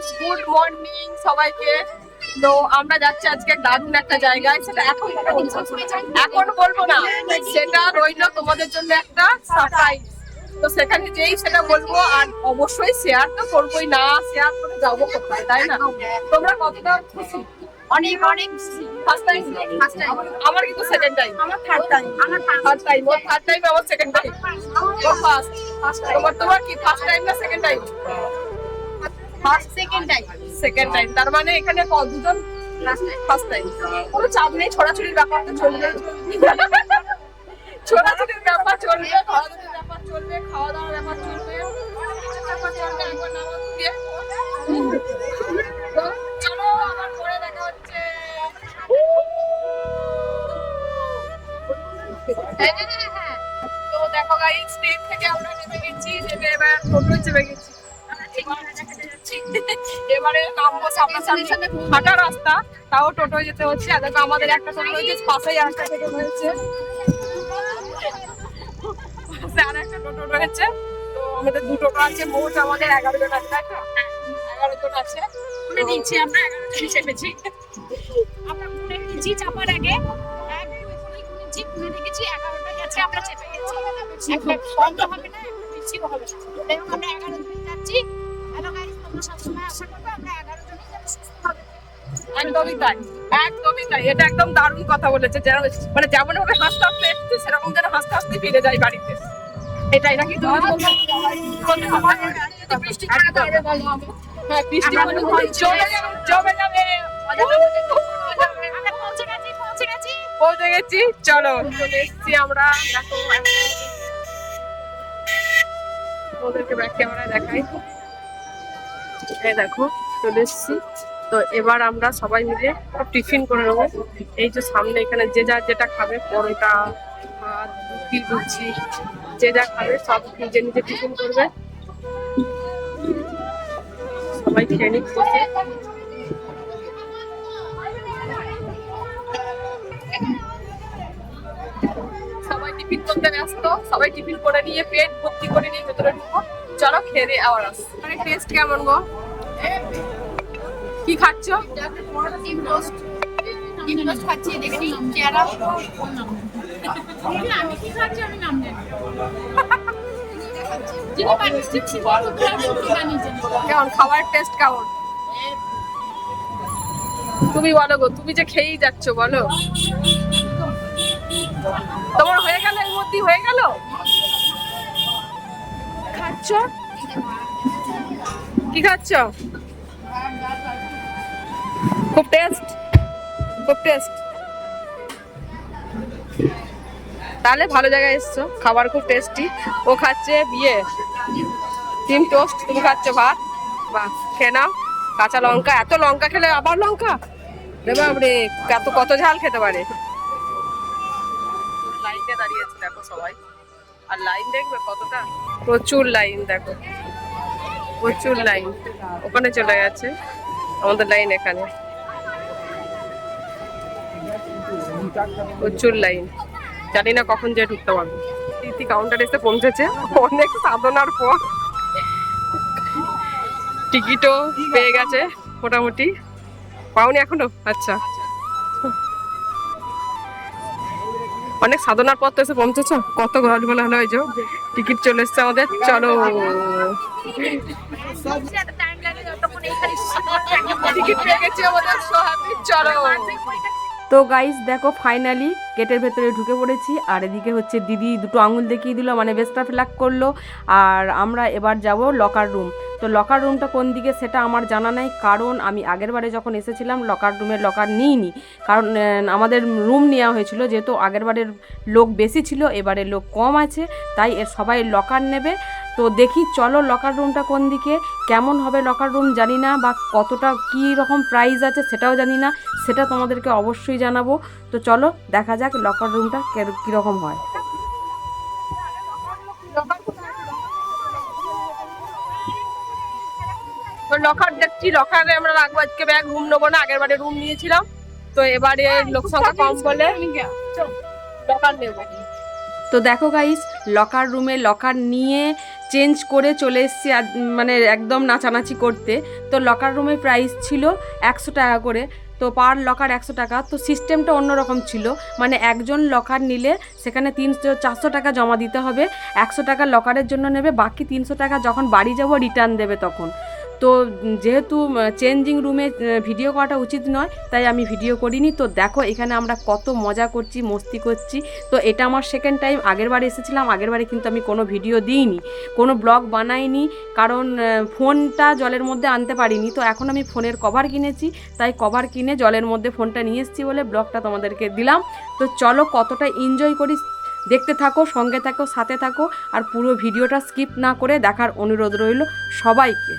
Guys good morning সবাইকে তো আমরা যাচ্ছি আজকে দারুণ একটা জায়গায় সেটা এখন। এখন বলব না সেটা রইল তোমাদের জন্য একটা সারপ্রাইজ তো সেখানে যেই সেটা বলব আর অবশ্যই শেয়ার তো করবোই না শেয়ার করে যাব কোথায় তাই না তোমরা কতটা খুশি অনেক অনেক ফার্স্ট টাইম First time. আমার কিন্তু সেকেন্ড টাইম আমার থার্ড টাইম আমার ফার্স্ট টাইম ওর থার্ড টাইম আমার সেকেন্ড টাইম ও ফার্স্ট তোমার তোমার কি ফার্স্ট টাইম না second time first second time second time তার মানে এখানে দুজন ফার্স্ট টাইম কোনো চাপ নেই, ছড়াছড়ির ব্যাপারটা চলবে। ছোড়াছড়ির ব্যাপার চলবে ধরাধরির ব্যাপার চলবে খাওয়া দাওয়ার ব্যাপার চলবে ব্যাপার সামনাসামনি হাঁটা রাস্তা, তাও টোটো যেতে হচ্ছে। আর আমাদের একটা টোটো রয়েছে পাশেই একটা টোটো রয়েছে। আর একটা টোটো রয়েছে। তো আমাদের দু টোটো আছে, মোট আমাদের এগারো জন আছে এগারো জন আছে। শুনে নিচ্ছি, আমরা এগারো জন চেপেছি আমরা শুনে নিচ্ছি চাপার আগে। গুনে দেখেছি এগারোটা গেছে। আমরা আমরা সবসময় আশা করবে, আমরা একদমই তাই একদমই তাই। এটা একদম দারুণ কথা বলেছে যেন মানে যেমন ভাবে হাসতে হাসতে এসেছে সেরকম যেন হাসতে হাসতে ফিরে যায় বাড়িতে। এটাই নাকি তুমি বৃষ্টি হ্যাঁ বৃষ্টি যাবে জমে যাবে। পৌঁছে গেছি চলো চলে এসেছি আমরা। দেখো ওদেরকে ব্যাক ক্যামেরা দেখাই। এই দেখো চলে এসেছি। তো এবার আমরা সবাই মিলে টিফিন করে নেব। এই যে সামনে এখানে যে যা যেটা খাবে, পরোটা, ভাত, রুটি যে যা খাবে সব নিজে নিজে টিফিন করবে। সবাই খেয়ে নিক সবাই টিফিন করতে ব্যস্ত, সবাই টিফিন করে নিয়ে পেট ভর্তি করে নিয়ে ভেতরে ঢুকবো চলো খেয়ে দিয়ে আবার আস। মানে টেস্ট কেমন গো? কি খাচ্ছ? খাচ্ছি কেমন? খাবার টেস্ট কেমন? তুমি বলো গো, তুমি যে খেয়েই যাচ্ছ, বলো। তোমার হয়ে গেল, এর মধ্যেই হয়ে গেল? খাচ্ছ? কি খাচ্ছ? খুব টেস্ট খুব টেস্ট। তাহলে ভালো জায়গায় এসছো খাবার খুব টেস্টি। ও খাচ্ছে বিয়ে ডিম টোস্ট তুমি খাচ্ছ ভাত। বাহ খেয়ে নাও। কাঁচা লঙ্কা এত লঙ্কা খেলে আবার লঙ্কা? রে বাবরে এত কত ঝাল খেতে পারে। লাইনে দাঁড়িয়েছে দেখো সবাই। আর লাইন দেখবে কতটা? প্রচুর লাইন দেখো। প্রচুর লাইন। ওখানে চলে গেছে আমাদের লাইন এখানে। প্রচুর লাইন। জানি না কখন যে ঢুকতে পারব। রীতি কাউন্টার এসে পৌঁছেছে। অনেক সাধনার পর। টিকিটও পেয়ে গেছে, মোটামুটি। পাওনি এখনও? আচ্ছা। অনেক সাধনার তো এসে পৌঁছেছ? কত ঘর বলা হলো যে। টিকিট চলে এসছে আমাদের। চলো। টিকিট পেয়ে গেছি আমাদের চলো। তো গাইস দেখো ফাইনালি গেটের ভেতরে ঢুকে পড়েছি। আর এদিকে হচ্ছে দিদি দুটো আঙুল দেখিয়ে দিল মানে বেস্টা ফ্ল্যাগ করল। আর আমরা এবার যাব লকার রুম তো লকার রুমটা কোন দিকে সেটা আমার জানা নাই, কারণ আমি আগের বারে যখন এসেছিলাম লকার রুমের লকার নিইনি। কারণ আমাদের রুম নেওয়া হয়েছিল, যেহেতু আগের বারের লোক বেশি ছিল এবারে লোক কম আছে, তাই এর সবাই লকার নেবে। তো দেখি চলো লকার রুমটা কোন দিকে কেমন হবে লকার রুম জানি না বা কতটা কী রকম প্রাইস আছে সেটাও জানি না সেটা তোমাদেরকে অবশ্যই জানাব। তো চলো দেখা যাক লকার রুমটা কীরকম হয়। লকার দেখছি লকারে আমরা রাখব আজকে ব্যাগ রুম নেব না আগের বারে রুম নিয়েছিলাম। তো এবারে লোক সংখ্যা কম বলে লকার নেব। তো দেখো গাইস লকার রুমে লকার নিয়ে চেঞ্জ করে চলে এসেছি মানে একদম নাচানাচি করতে। তো লকার রুমের প্রাইস ছিল একশো টাকা করে। তো পার লকার একশো টাকা। তো সিস্টেমটা অন্যরকম ছিল। মানে একজন লকার নিলে সেখানে তিনশো, চারশো টাকা জমা দিতে হবে। একশো টাকা লকারের জন্য নেবে। বাকি তিনশো টাকা যখন বাড়ি যাব রিটার্ন দেবে তখন। তো যেহেতু চেঞ্জিং রুমে ভিডিও করাটা উচিত নয়, তাই আমি ভিডিও করিনি। তো দেখো, এখানে আমরা কত মজা করছি, মস্তি করছি। তো এটা আমার সেকেন্ড টাইম আগের বারে এসেছিলাম, আগের বারে কিন্তু আমি কোনো ভিডিও দিইনি, কোনো ব্লগ বানাইনি, কারণ ফোনটা জলের মধ্যে আনতে পারিনি। তো এখন আমি ফোনের কভার কিনেছি, তাই কভার কিনে জলের মধ্যে ফোনটা নিয়ে এসেছি বলে ব্লগটা তোমাদেরকে দিলাম। তো চলো, কতটা এনজয় করি, দেখতে থাকো, সঙ্গে থাকো, সাথে থাকো, আর পুরো ভিডিওটা স্কিপ না করে দেখার অনুরোধ রইল সবাইকে।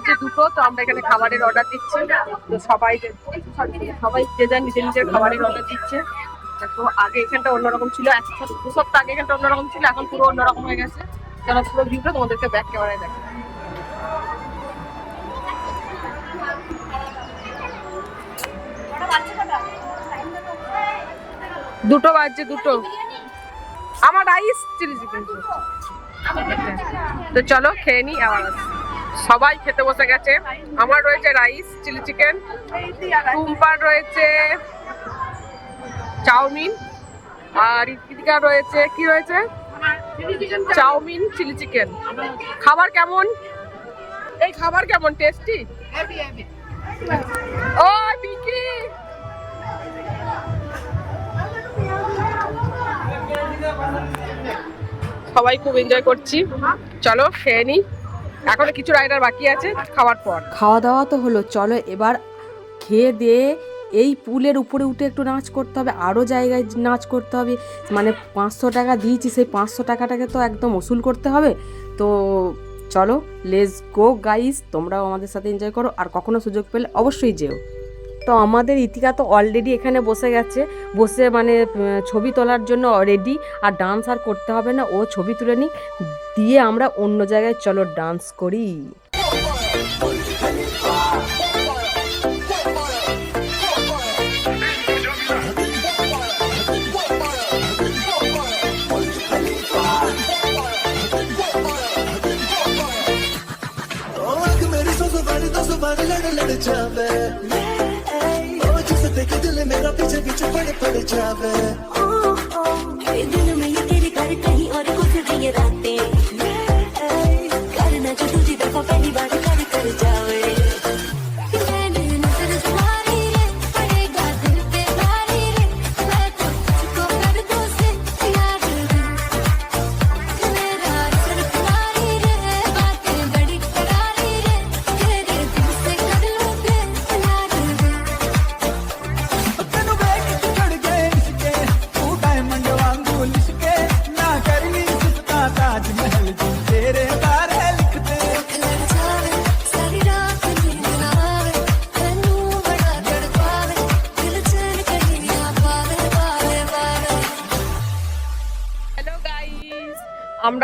বাজছে দুটো তো আমরা এখানে খাবারের অর্ডার দিচ্ছি। তো সবাই সবাই যে যার নিজের নিজের খাবারের অর্ডার দিচ্ছে। তো আগে এখানটা অন্যরকম ছিল এক সপ্তাহ- দু সপ্তাহ আগে এখানটা অন্যরকম ছিল এখন পুরো অন্যরকম হয়ে গেছে। চলো পুরো ভিউটা তোমাদেরকে ব্যাক ক্যামেরায় দেখো দুটো বাজছে দুটো। আমার রাইস চিলি চিকেন তো চলো খেয়ে নি আবার আসি। সবাই খেতে বসে গেছে। আমার রয়েছে রাইস, চিলি চিকেন টুম্পার রয়েছে, চাউমিন, আর ইতিকা রয়েছে, কি রয়েছে? Chow mein, chilli chicken. খাবার কেমন? এই খাবার কেমন? টেস্টি? ও পিকি সবাই খুব এনজয় করছি। চলো খেয়ে নি। এখনও কিছু রাইডার বাকি আছে খাওয়ার পর। খাওয়া দাওয়া তো হলো, চলো এবার খেয়ে দিয়ে এই পুলের উপরে উঠে একটু নাচ করতে হবে আরও জায়গায় নাচ করতে হবে মানে পাঁচশো টাকা দিয়েছি, সেই পাঁচশো টাকাটাকে তো একদম ওসুল করতে হবে। তো চলো লেস গো গাইস তোমরাও আমাদের সাথে এনজয় করো, আর কখনো সুযোগ পেলে অবশ্যই যেও। তো আমাদের ইতিকা তো অলরেডি এখানে বসে গেছে বসে মানে উম, ছবি তোলার জন্য রেডি আর ডান্স আর করতে হবে না ও ছবি তুলে নিক দিয়ে আমরা অন্য জায়গায় চলো ডান্স করি आग मेरी सौ सवार दो सवार लड़ लड़ जावे ओ दिल मेरा पीछे पीछे पड़े पड़े जावे। ओ ये दिल में ये तेरे घर कहीं और गुजर ये रातें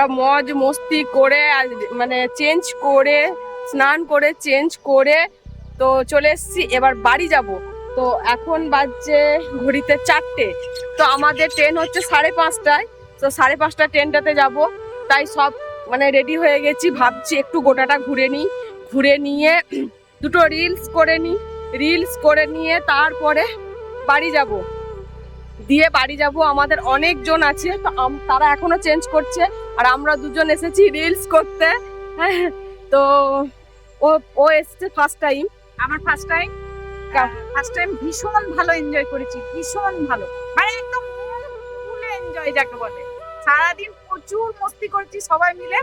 আমরা মজ মস্তি করে মানে চেঞ্জ করে, স্নান করে চেঞ্জ করে তো চলে এসেছি। এবার বাড়ি যাব। তো এখন বাজছে ঘড়িতে চারটে। তো আমাদের ট্রেন হচ্ছে সাড়ে পাঁচটায়। তো সাড়ে পাঁচটা ট্রেনটাতে যাব। তাই সব মানে রেডি হয়ে গেছি। ভাবছি একটু গোটাটা ঘুরে নিই। ঘুরে নিয়ে দুটো রিলস করে নিই। রিলস করে নিয়ে তারপরে বাড়ি যাব। দিয়ে বাড়ি যাব। আমাদের অনেকজন আছে। তো তারা এখনও চেঞ্জ করছে। আর আমরা দুজন এসেছি রিলস করতে। হ্যাঁ, তো ও ও এসেছে ফার্স্ট টাইম আমার ফার্স্ট টাইম ফার্স্ট টাইম ভীষণ ভালো এনজয় করেছি ভীষণ ভালো। মানে একদম ফুলে এনজয় যাকে বলে। সারাদিন প্রচুর মস্তি করেছি সবাই মিলে।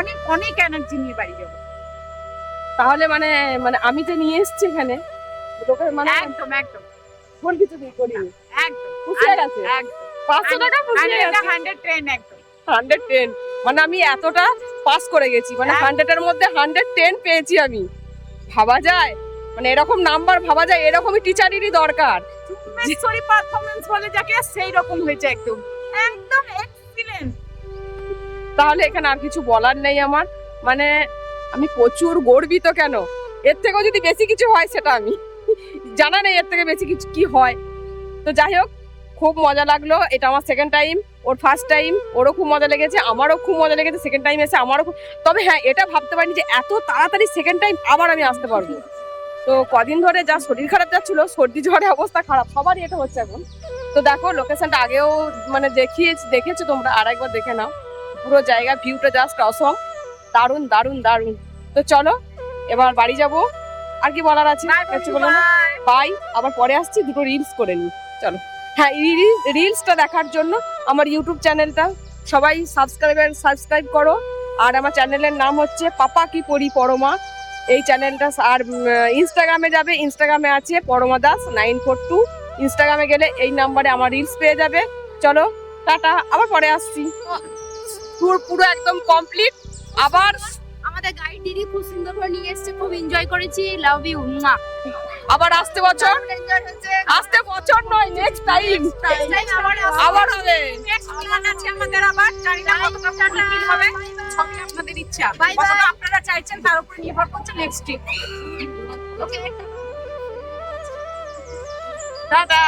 অনেক অনেক এনার্জি নিয়ে বাড়ি যাব। তাহলে মানে মানে আমি যে নিয়ে এসেছি এখানে তোকে মানে একদম একদম। কোন কিছু করিনি। একদম। খুশি গেছে? একদম। পাঁচশো টাকা খুশি গেছে। হান্ড্রেড ট্রেন একদম। Hundred ten. মানে আমি এতটা পাস করে গেছি। মানে হ্যাঁ। হান্ড্রেডের মধ্যে হান্ড্রেড টেন পেয়েছি আমি। ভাবা যায়? মানে এরকম নাম্বার ভাবা যায়? এরকমই টিচারেরই দরকার। সরি পারফরমেন্স বলে যাকে সেই রকম হয়েছে একদম। একদম এক্সিলেন্ট তাহলে এখানে আর কিছু বলার নেই আমার। মানে আমি প্রচুর গর্বিত কেন? এর থেকেও যদি বেশি কিছু হয় সেটা আমি। জানা নেই এর থেকে বেশি কিছু কি হয়। তো যাই হোক খুব মজা লাগল। এটা আমার সেকেন্ড টাইম ওর ফার্স্ট টাইম ওরও খুব মজা লেগেছে আমারও খুব মজা লেগেছে সেকেন্ড টাইম এসে আমারও খুব তবে হ্যাঁ এটা ভাবতে পারিনি যে এত তাড়াতাড়ি সেকেন্ড টাইম আবার আমি আসতে পারব। তো কদিন ধরে যা শরীর খারাপ যাচ্ছিল সর্দি জ্বরে অবস্থা খারাপ সবারই এটা হচ্ছে এখন। তো দেখো লোকেশনটা আগেও মানে দেখিয়েছি দেখেছ তোমরা আর একবার দেখে নাও। পুরো জায়গা ভিউটা জাস্ট অসম দারুণ দারুণ দারুণ। তো চলো এবার বাড়ি যাব। আর কি বলার আছে? বাই আবার পরে আসছি দুটো রিলস করে নি চলো। হ্যাঁ রিলসটা দেখার জন্য আমার ইউটিউব চ্যানেলটা সবাই সাবস্ক্রাইবার সাবস্ক্রাইব করো। আর আমার চ্যানেলের নাম হচ্ছে পাপা কি পরি পরমা। এই চ্যানেলটা আর ইনস্টাগ্রামে যাবে। ইনস্টাগ্রামে আছে Parama Das nine four two ইনস্টাগ্রামে গেলে এই নাম্বারে আমার রিলস পেয়ে যাবে। চলো টাটা আবার পরে আসছি। ট্যুর পুরো একদম কমপ্লিট আবার আমাদের গাইড দিদি খুব সুন্দর করে নিয়ে এসেছে খুব এনজয় করেছি। লাভ ইউ মা আবার আসতে বছর। আসতে বছর নেক্সট টাইম আবার হবে। নেক্সট প্ল্যান আছে আমাদের আবার। জানি না কতটা ফুলফিল হবে। সবই আপনাদের ইচ্ছা। কতটা আপনারা চাইছেন তার উপর নির্ভর করছে নেক্সট ট্রিপ ওকে টাটা